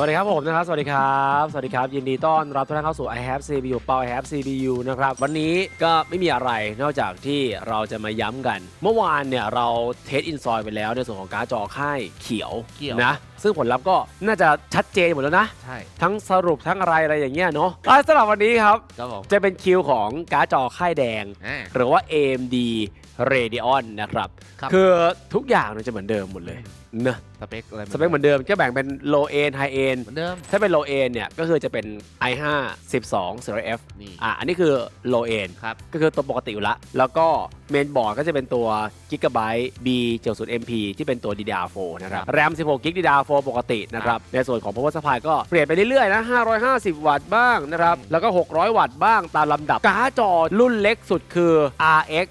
สวัสดีครับผมนะครับ สวัสดีครับ สวัสดีครับ ยินดีต้อนรับทุกท่านเข้าสู่ i have CPU เปา i have CPU นะครับ วันนี้ก็ไม่มีอะไรนอกจากที่เราจะมาย้ำกัน เมื่อวานเนี่ยเราเทสอินซอยไปแล้วในส่วนของการ์ดจอค่ายเขียวเขียว นะ ซึ่งผลลัพธ์ก็น่าจะชัดเจนหมดแล้วนะ ใช่ทั้งสรุปทั้งอะไรอะไรอย่างเงี้ยเนาะอะสำหรับวันนี้ครับ ครับผมจะเป็นคิวของการ์ดจอค่ายแดง อ่า หรือว่า AMD Radeon นะครับครับคือทุกอย่างเนี่ยจะเหมือนเดิมหมดเลยนะสเปคอะไรสเปคเหมือนเดิมก็แบ่งเป็น low end high end เหมือนเดิม ถ้าเป็น low end เนี่ยก็คือจะเป็น i5 12 0F นี่ อะอันนี้คือ low end ครับ ก็คือตัวปกติอยู่ละ แล้วก็เมนบอร์ดก็จะเป็นตัว Gigabyte B 70 MP ที่เป็นตัว DDR4 นะครับ RAM 16 GB DDR4 ปกตินะครับ ในส่วนของ power supply ก็เปลี่ยนไปเรื่อยๆนะ550 วัตต์บ้างนะครับ แล้วก็ 600 วัตต์บ้างตามลำดับ การ์ดจอรุ่นเล็กสุดคือ RX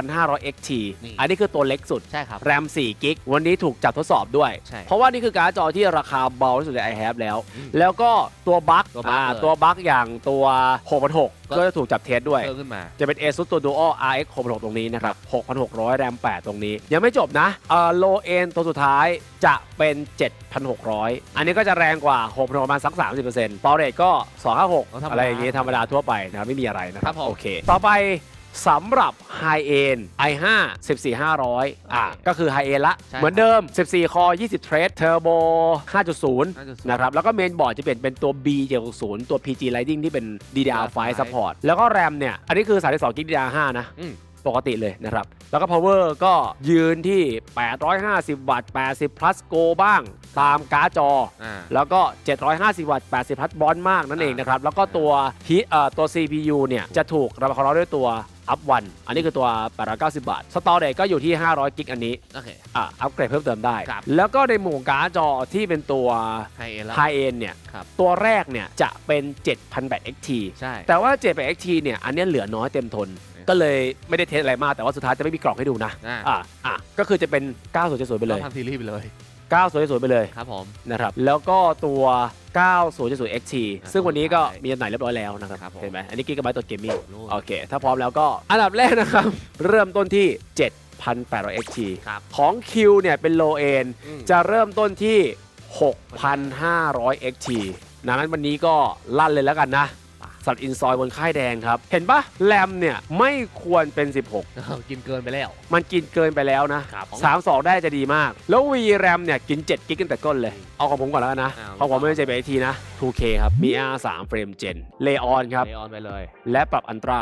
6500 XT นี่ อันนี้คือตัวเล็กสุด ใช่ครับ แรม 4 กิก วันนี้ถูกจับทดสอบด้วย ใช่เพราะว่านี่คือการ์ดจอที่ราคาเบาที่สุดใน i h a v e แล้วอืมแล้วก็ตัวบั๊กตัวบั๊กอ่าเลยตัวบั๊กอย่างตัว6,600ก็ ก็จะถูกจับเทสด้วย เพิ่มขึ้นมา จะเป็น ASUS ตัว Duo RX 6,600ตรงนี้นะครับ 6,600 แรม 8 ตรงนี้ ยังไม่จบนะเอ่อ low end ตัวสุดท้ายจะเป็น7,600 อันนี้ก็จะแรงกว่า6,600ประมาณสัก 30%ปอเรทก็ 256 อะไรอย่างงี้ธรรมดาทั่วไปนะครับไม่มีอะไรนะคครัรับบผมโอเค ต่อไปสำหรับ High End i5 14500 อะก็คือ High End ละใช่เหมือนเดิม 14 คอ 20 เทรด Turbo 5.0 5.0 นะครับ แล้วก็เมนบอร์ดจะเปลี่ยนเป็นตัว B 760ตัว PG Lighting ที่เป็น DDR5 DDR5 Support แล้วก็ RAM เนี่ย อันนี้คือ 32 GB DDR5 นะอืม ปกติเลยนะครับ แล้วก็ power ก็ยืนที่ 850 วัตต์ 80 plus go บ้างตามการ์ดจอ อ่า แล้วก็ 750 วัตต์ 80พัทบอลมากนั่นเองนะครับ แล้วก็ตัวฮีเอ่อตัว CPU เนี่ย จะถูกระบายความร้อนด้วยตัวอัพวัน อันนี้คือตัว 890 บาท สตอเรจก็อยู่ที่ 500 กิกอันนี้ โอเค อะ อัปเกรดเพิ่มเติมได้ ครับ แล้วก็ในหมู่การ์ดจอที่เป็นตัว ไฮเอ็นแล้ว High End เนี่ย ครับ ตัวแรกเนี่ยจะเป็น 7,800 XT ใช่ แต่ว่า 7,800 XT เนี่ย อันเนี้ยเหลือน้อยเต็มทน ก็เลยไม่ได้เทสอะไรมาก แต่ว่าสุดท้ายจะไม่มีกล่องให้ดูนะอ่า อะอะก็คือจะเป็น9070ไปเลยต้องทำซีรีส์ไปเลย9070ไปเลยครับผม นะครับแล้วก็ตัว9070 XT อ่าซึ่งวันนี้ก็ใช่มีจำหน่ายเรียบร้อยแล้วนะครับครับผม เห็นไหมอันนี้กิกะไบต์ตัวเกมมิ่ง นู่น โอเค ถ้าพร้อมแล้วก็อันดับแรกนะครับ เริ่มต้นที่ 7,800 XT ครับ ของ Q เนี่ยเป็น low end อืม จะเริ่มต้นที่ 6,500 XT ดังนั้นวันนี้ก็ลั่นเลยแล้วกันนะ สัตว์อินซอยบนค่ายแดงครับ เห็นปะแรมเนี่ยไม่ควรเป็น 16เออกินเกินไปแล้ว มันกินเกินไปแล้วนะครับ 32 ได้จะดีมาก แล้ว VRAM เนี่ยกิน 7 กิกกันแต่ก้นเลย เอาของผมก่อนแล้วกันนะอ้าวเพราะผมไม่ใช่ไปทีนะ 2K ครับ มี R3 เฟรมเจนเลออนครับ เลออนไปเลยและปรับอันตรา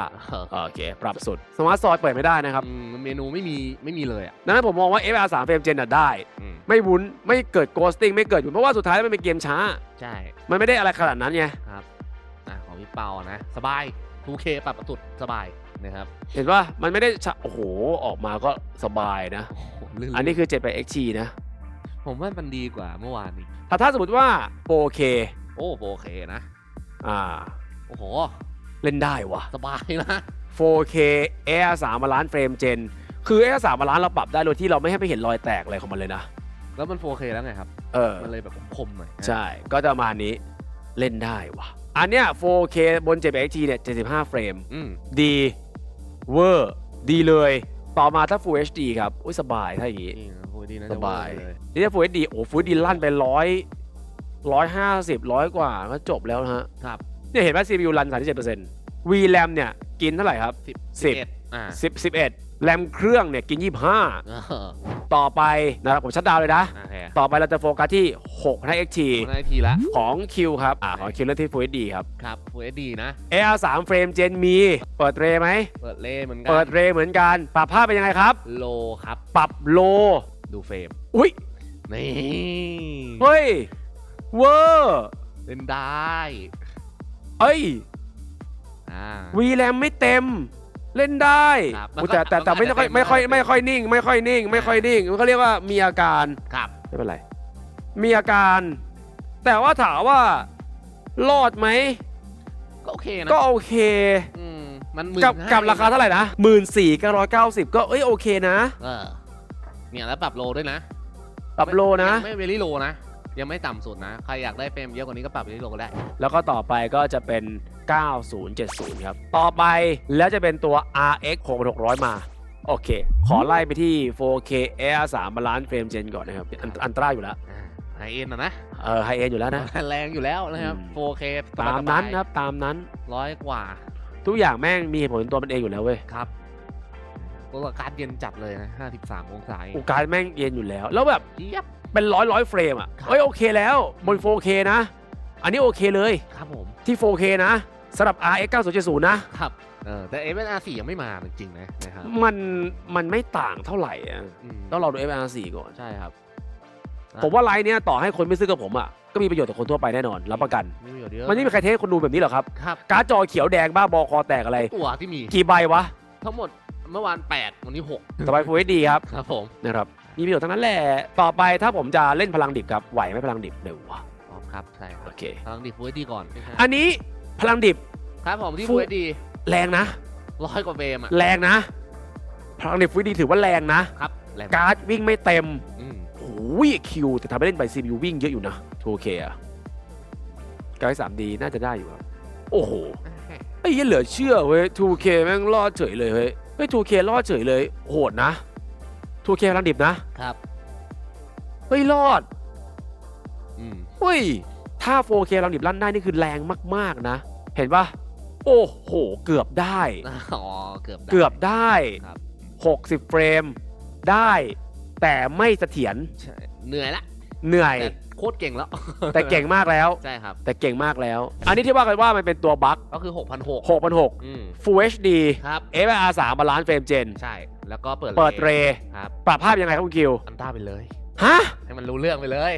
เออโอเค ปรับสุดสมาร์ทซอยเปิดไม่ได้นะครับอืมเมนูไม่มีไม่มีเลยอะดังนั้นผมมองว่า FR3 เฟรมเจนน่ะได้ อืมไม่วุ้นไม่เกิดโกสติ้งไม่เกิดอยู่เพราะว่าสุดท้ายมันเป็นเกมช้า ใช่ มันไม่ได้อะไรขนาดนั้นไงครับอะ ของพี่เปานะ สบาย 2K ปรับประตุดสบายนะครับเห็นว่ามันไม่ได้ช้าโอ้โห ออกมาก็สบายนะโอ้โหลื่นอันนี้คือ7 8 XT นะ ผมว่ามันดีกว่าเมื่อวานนี้แต่ถ้าสมมติว่า 4K โอ้โอเคนะ อ่า โอ้โห เล่นได้วะ สบายนะ 4K Air 3มาล้านเฟรมเจน คือ Air 3มาล้านเราปรับได้โดยที่เราไม่ให้ไปเห็นรอยแตกอะไรของมันเลยนะ แล้วมัน 4K แล้วไงครับ เออ มันเลยแบบคมๆหน่อยใช่ ก็จะประมาณนี้ เล่นได้วะ อันเนี้ย 4K บน 780เนี่ย 75 เฟรม อืมดีเวอร์ ดีเลย ต่อมาถ้า Full HD ครับ อุ้ยสบายถ้าอย่างงี้นี่นะโอ้ยดีนะสจะบายเวอร์เลยนี่ถ้า Full HD โอ้ Full HD ลั่นไปร้อยร้อยห้าสิบร้อยกว่าก็จบแล้วนะฮะ ครับเนี่ยเห็นไหม CPU รัน37% VRAM เนี่ย กินเท่าไหร่ครับ สิบสิบเอ็ดอ่า 10 11 แรมเครื่องเนี่ยกิน 25เออต่อไปนะครับผมชัดดาวน์เลยนะ โอเคต่อไปเราจะโฟกัสที่ 6 ให้ XT ผมได้ทีละ ของ Q ครับอ่าของ Q เล่นที่ Full HD ครับ ครับ Full HD นะ AR 3 เฟรมเจนมี เปิดเรไหม เปิดเล่เหมือนกัเปิดเรเหมือนกัน ปรับภาพเป็นยังไงครับ โลครับ ปรับโล ดูเฟรมอุ้ย นี่เฮ้ย เวอร์เล่นได้เอ้ย อ่าวีแรมไม่เต็ม เล่นได้ครับอุ๊ยแต่แต่แต่มันก็ไม่ค่อยอาจจะไม่ค่อยเต็มไม่ค่อยนิ่ง ไม่ค่อยนิ่ง ไม่ค่อยนิ่งมันเขาเรียกว่ามีอาการครับไม่เป็นไร มีอาการ แต่ว่าถามว่ารอดไหม ก็โอเคนะก็โอเค อืมมันกับ15,000กับราคาเท่าไหร่นะหมื่นสี่เก้าร้อยเก้าสิบก็เอ้ยโอเคนะเออเนี่ยแล้วปรับโลด้วยนะปรับโลนะ ยังไม่เวลี่โลนะยังไม่ต่ำสุดนะ ใครอยากได้เฟรมเยอะกว่านี้ก็ปรับเวลี่โลก็ได้ แล้วก็ต่อไปก็จะเป็น 9070 ครับ ต่อไปแล้วจะเป็นตัว RX 6600 มา โอเค ขอไล่ไปที่ 4K Air 3 Balance Frame Gen ก่อนนะครับ อันอันตราอยู่แล้วอ่าไฮเอ็นอะนะ เออไฮเอ็นอยู่แล้วนะ แรงอยู่แล้วนะครับ อืม 4K ตามนั้นนะครับ ตามนั้น ร้อยกว่าทุกอย่างแม่งมีเหตุผลตัวมันเองอยู่แล้วเว้ยครับตัวการดเย็นจัดเลยนะ 53 องศาเองอุการแม่งเย็นอยู่แล้ว แล้วแบบเจี๊ยบ เป็นร้อยร้อยเฟรมอะ ครับเอ้ยโอเคแล้วบน 4K นะ อันนี้โอเคเลยครับผม ที่ 4K นะ สำหรับ RX 9070 นะ ครับเออแต่ FNR4 ยังไม่มาจริงๆนะนะครับมันมันไม่ต่างเท่าไหร่อะอืมต้องรอดู FR4 ก่อน ใช่ครับอะผมว่าไลน์เนี้ยต่อให้คนไม่ซื้อกับผมอะก็มีประโยชน์ต่อคนทั่วไปแน่นอน รับประกันไม่มีประโยชน์เยอะมันไม่มีใครเทสคนดูแบบนี้หรอกครับ ครับการ์ดจอเขียวแดงบ้าบอคอแตกอะไร ตัวที่มีกี่ใบวะทั้งหมดเมื่อวาน 8 วันนี้ 6 สบายฟูเอดีครับครับผมนะครับมีประโยชน์ทั้งนั้นแหละต่อไปถ้าผมจะเล่นพลังดิบครับไหวไหมพลังดิบเดี๋ยววะพร้อมครับ ใช่ครัโอบเค พลังดีฟูดีก่อนนะฮะอันนี้ พลังดิบ ครับผมที่ฟู ฟูดีแรงนะ ร้อยกว่าเบมอะ แรงนะ พลังดิบฟูดีถือว่าแรงนะ ครับแรงการ์ดวิ่งไม่เต็มอืมโอ้ยคิวแต่ทำให้เล่นไป CPU วิ่งเยอะอยู่นะ 2K อะการ์ด 3D น่าจะได้อยู่ครับ โอ้โห ไอ้เหี้ยเหลือเชื่อเว้ย 2K แม่งรอดเฉยเลยเฮ้ยเฮ้ย 2K รอดเฉยเลย โหดนะ 2K พลังดิบนะ ครับ เฮ้ย รอด อืม เฮ้ย ถ้า 4K พลังดิบลั่นได้นี่คือแรงมากๆนะ เห็นปะโอ้โห เกือบได้ อ๋อ เกือบได้เกือบได้ ครับ 60 เฟรมได้ แต่ไม่เสถียรใช่เหนื่อยละเหนื่อย แต่โคตรเก่งแล้วแต่เก่งมากแล้ว ใช่ครับ แต่เก่งมากแล้ว อันนี้ที่ว่ากันว่ามันเป็นตัวบั๊กก็คือ 6,600 6,600 อืม Full HD ครับ FR 3 บาลานซ์เฟรมเจน ใช่ แล้วก็เปิดเปิดเร ครับ ปรับภาพยังไงครับคุณคิว อันต้าไปเลย ฮะ ให้มันรู้เรื่องไปเลย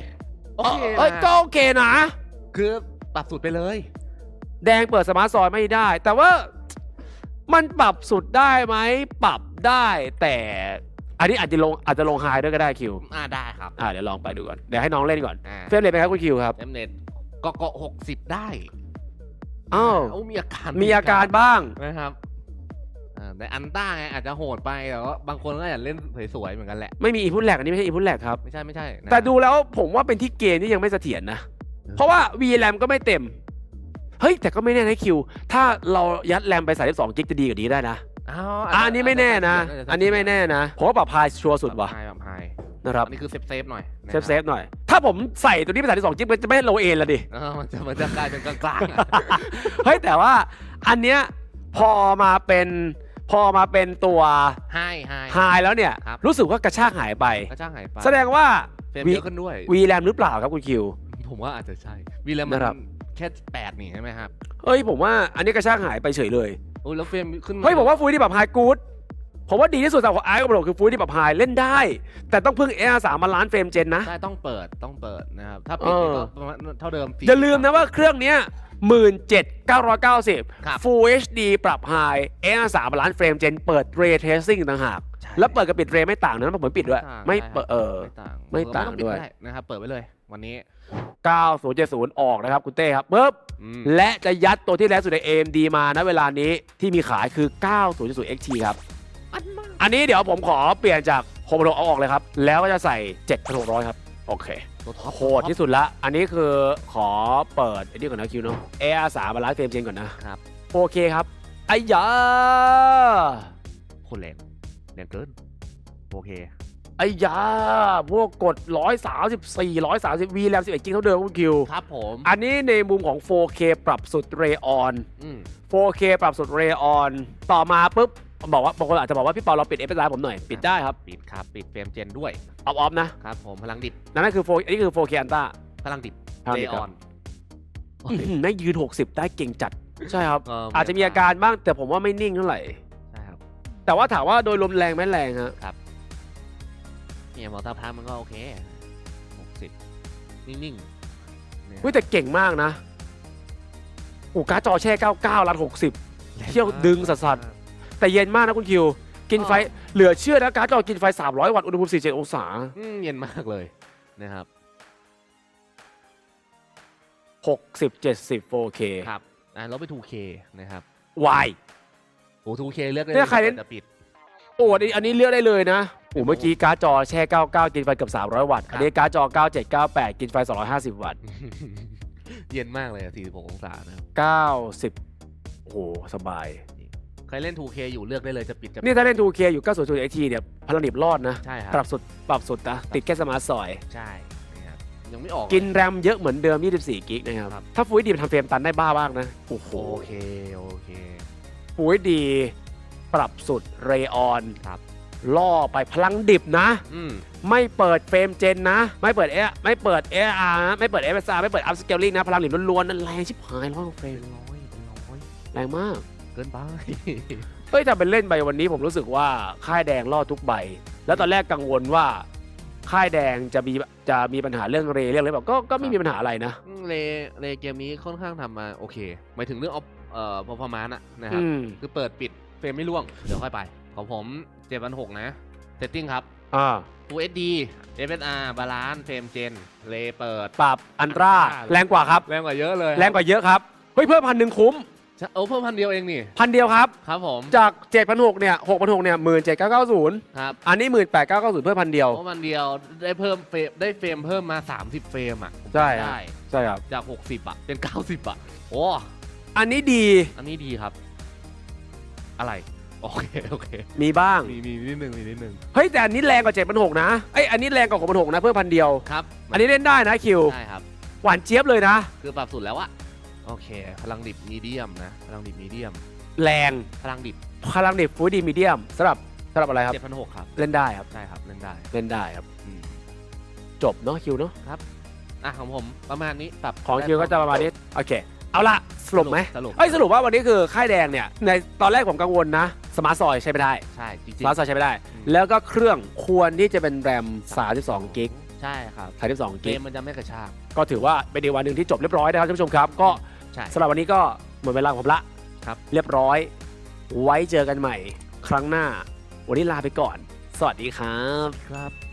โอเคเอ้ยนะก็โอเคนะ คือปรับสุดไปเลย แดงเปิดสมาร์ทซอยไม่ได้ แต่ว่ามันปรับสุดได้ไหมปรับได้แต่อันนี้อาจจะลงอาจจะลงไฮด้วยก็ได้คิวอ่าได้ครับอ่าเดี๋ยวลองไปดูก่อนเดี๋ยวให้น้องเล่นก่อนอ่าเฟรมเรทเป็นไงครับคุณคิวครับเอ็มเน็ตก็ก็หกสิบได้อ้าวโอ้มีอาการมีอาการบ้างนะครับ อ่าแต่อันต้าไงอาจจะโหดไปแต่ว่าบางคนก็อยากเล่นสวยๆเหมือนกันแหละ ไม่มีอีพุทแลกอันนี้ไม่ใช่อีพุทแลกครับ ไม่ใช่ไม่ใช่นะแต่ดูแล้วผมว่าเป็นที่เกมที่ยังไม่เสถียรนะ เพราะว่า VRAM ก็ไม่เต็ม เฮ้ย แต่ก็ไม่แน่นะคิว ถ้าเรายัดแรมไป 32กิกจะดีกว่านี้ได้นะอ้าวอะอันนี้ไม่แน่นะอันนี้ไม่แน่นะผมว่าปรับพายชัวร์สุดว่ะไฮแบบไฮนะครับ อันนี้คือเซฟเซฟๆหน่อยนะเซฟเซฟหน่อย ถ้าผมใส่ตัวนี้ไป32กิกมันจะไม่โลเอนละดิ เออมันจะมันจะกลายเป็นกลางๆอะ เฮ้ยแต่ว่าอันเนี้ยพอมาเป็น พอมาเป็นตัวไฮไฮไฮแล้วเนี่ย ครับ รู้สึกว่ากระชากหายไปกระช่างหายไปแสดงว่า เฟรมวี เยอะขึ้นด้วย VRAM หรือเปล่าครับคุณคิว ผมว่าอาจจะใช่วีแล้วมันนะครับแค่แปดนี่ใช่ไหมครับเฮ้ยผมว่าอันนี้กระชากหายไปเฉยเลย โอ้ยแล้วเฟรมขึ้นเฮ้ยผมว่าฟูที่แบบไฮกู๊ด ผมว่าดีที่สุดสำหรับไอ้กับโดคือฟูที่แบบไฮเล่นได้ แต่ต้องพึ่ง AR 3มาล้านเฟรมเจนนะ ใช่ต้องเปิดต้องเปิดนะครับถ้าปิดนี่เออก็ประมาณเท่าเดิมอย่าลืมนะว่าเครื่องเนี้ยหมื่นเจ็ดเก้าร้อยเก้าสิบครับ Full HD ปรับไฮ AR 3มาล้านเฟรมเจนเปิด Ray Tracing ต่างหากใช่แล้วเปิดกับปิด Ray ไม่ต่างนะผมปิดด้วยต่างไม่ใช่เปิดเออไม่ต่างไม่ต่างเออด้วยไต้องปินะครับ เปิดไว้เลยวันนี้ 9070 ออกนะครับ คุณเต้ครับปึ๊บอืมและจะยัดตัวที่แรงสุดใน AMD มาณเวลานี้ที่มีขายคือ 9070 XT ครับ อันมากอันนี้เดี๋ยวผมขอเปลี่ยนจาก6 6เอาออกเลยครับ แล้วก็จะใส่7600ครับ โอเคตัวท็อปโหดที่สุดละ อันนี้คือขอเปิดไอ้นี่ก่อนนะคิวเนาะ AR 3มาล้านเฟรมเจนก่อนนะครับ โอเคครับไอ้ยาคนแรงแรงเกิน โอเคไอ้ยาพวกกด 134 130 V แรม11กิกเท่าเดิมคุณคิว ครับผม อันนี้ในมุมของ 4K ปรับสุด Ray on อืม 4K ปรับสุด Ray on ต่อมาปุ๊บ บอกว่าบางคนอาจจะบอกว่าพี่เปาเราปิด f s i ผมหน่อยปิดได้ครับปิดครับปิดเฟรมเจนด้วยออฟออฟนะครับผมพลังดิบนั่นคือ4อันนี้คือ 4K Ultra พลังดิบพลังเลดิบอครัอบนอื้อหือแม่งยืน 60 ได้เก่งจัด ใช่ครับเอาจจะมีอาการบ้างแต่ผมว่าไม่นิ่งเท่าไหร่ใช่ครับ แต่ว่าถามว่าโดยรวมแรงไหมแรงฮะเนี่ยมอเตอร์พาร์มันก็โอเคหกสิบนิ่งๆเนี่ยเฮ้ยแต่เก่งมากนะโอ้การ์ดจอแช่ 99รัด60 เที่ยวดึงสัส แต่เย็นมากนะคุณคิว กินไฟเหลือเชื่อนะการ์ดจอกินไฟ 300 วัตต์อุณหภูมิ 47 องศา อืมเย็นมากเลยนะครับ 60 70 4K ครับอะเราไป 2K นะครับวโอ้ 2K เลือกได้เนี่ยใครเล่น จะปิด โอ้อันนี้อันนี้เลือกได้เลยนะโอ้เมื่อกี้การ์ดจอแช่ 99 กินไฟเกือบ300 วัตต์ครับอันนี้การ์ดจอ 97 98 กินไฟ 250 วัตต์ เย็นมากเลยอะ46องศานะครับ90 โอ้โห สบาย ใครเล่น 2K อยู่เลือกได้เลยจะปิดจะปิดนี่ถ้าเล่น 2K อยู่90 XT เนี่ยพลังดิบรอดนะ ใช่ครับปรับสุดปรับสุดนะติดแค่สมาร์ทซอย ใช่นะครับยังไม่ออกกินแรมเยอะเหมือนเดิม 24 กิกนะครับครับถ้าฟูดดีมันทำเฟรมตันได้บ้ามากนะ โอ้โหโอเคโอเคฟูดดี ปรับสุดเรออนครับล่อไปพลังดิบนะ อืมไม่เปิดเฟรมเจนนะ ไม่เปิดเอไม่เปิดเออาร์ไม่เปิดเอสอาร์ไม่เปิดอัพสเกลลิ่งนะ พลังดิบล้วนๆนั่นแรงชิบหายร้อยกว่าเฟรมเป็นร้อยเป็นร้อยแรงมากเกินไปเอ้ยแต่เป็นเล่นไปวันนี้ผมรู้สึกว่าค่ายแดงล่อทุกใบ แล้วตอนแรกกังวลว่า ค่ายแดงจะมีจะมีปัญหาเรื่องเรเรื่องอะไรแบบก็ก็ไม่มีปัญหาอะไรนะ อืมเลเลเกมนี้ค่อนข้างทำมาโอเคหมายถึงเรื่องออฟเอ่อพอพอมานะนะครับ อืมคือเปิดปิดเฟรมไม่ร่วง เดี๋ยวค่อยไป ของผมเจ็ดพันหกนะเซตติ้งครับ อ่า Full HD FSR บาลานซ์เฟรมเจนเลเปิด ปรับอันตราแรงกว่าครับ แรงกว่าเยอะเลยแรงกว่าเยอะครับ เฮ้ยเพิ่มพันหนึ่งคุ้ม ใช่โอ้เพิ่มพันเดียวเองนี่ พันเดียวครับ ครับผม จากเจ็ดพันหกเนี่ยหกพันหกเนี่ยหมื่นเจ็ดเก้าเก้าศูนย์ครับอันนี้หมื่นแปดเก้าเก้าศูนย์เพิ่มพันเดียว เพราะพันเดียวได้เพิ่มเฟรมได้เฟรมเพิ่มมา 30 เฟรมอะใช่ฮะได้ ใช่ครับ จาก 60 อะ เป็น 90 อะ โอ้ อันนี้ดีอันนี้ดีครับ อะไร โอเค โอเค มีบ้าง มีมีนิดนึงมีนิดนึงเฮ้ยแต่อันนี้แรงกว่าเจ็ดพันหกนะเอ้ยอันนี้แรงกว่าหกพันหกนะเพิ่มพันเดียว ครับอันนี้เล่นได้นะคิวใช่ครับ หวานเจี๊ยบเลยนะ คือปรับสุดแล้วอะ โอเค พลังดิบมีเดียมนะ พลังดิบมีเดียม แรงพลังดิบพลังดิบฟูดดีมีเดียมสำหรับสำหรับอะไรครับ7,600ครับเล่นได้ครับ ใช่ครับเล่นได้เล่นได้ครับ อืมจบเนาะคิวเนาะอะของผมประมาณนี้ปรับของได้คิวก็จะประมาณนี้โอเค เอาละสรุปไหมสรุปเอ้ยสรุปว่าวันนี้คือค่ายแดงเนี่ยในตอนแรกผมกังวลนะ สมาร์ทซอยใช้ไม่ได้ ใช่จริงสมาร์ทซอยใช้ไม่ได้อืมแล้วก็เครื่องควรที่จะเป็นแรม 32 กิกใช่ครับ32 เกกิกมมันจะไม่กระชาก ก็ถือว่าเป็นอีกวันหนึ่งที่จบเรียบร้อยนะครับท่านผู้ชมครับ ก็ ใช่ สำหรับวันนี้ก็หมดเวลาของผมละครับ เรียบร้อย ไว้เจอกันใหม่ ครั้งหน้า วันนี้ลาไปก่อน สวัสดีครับ ครับ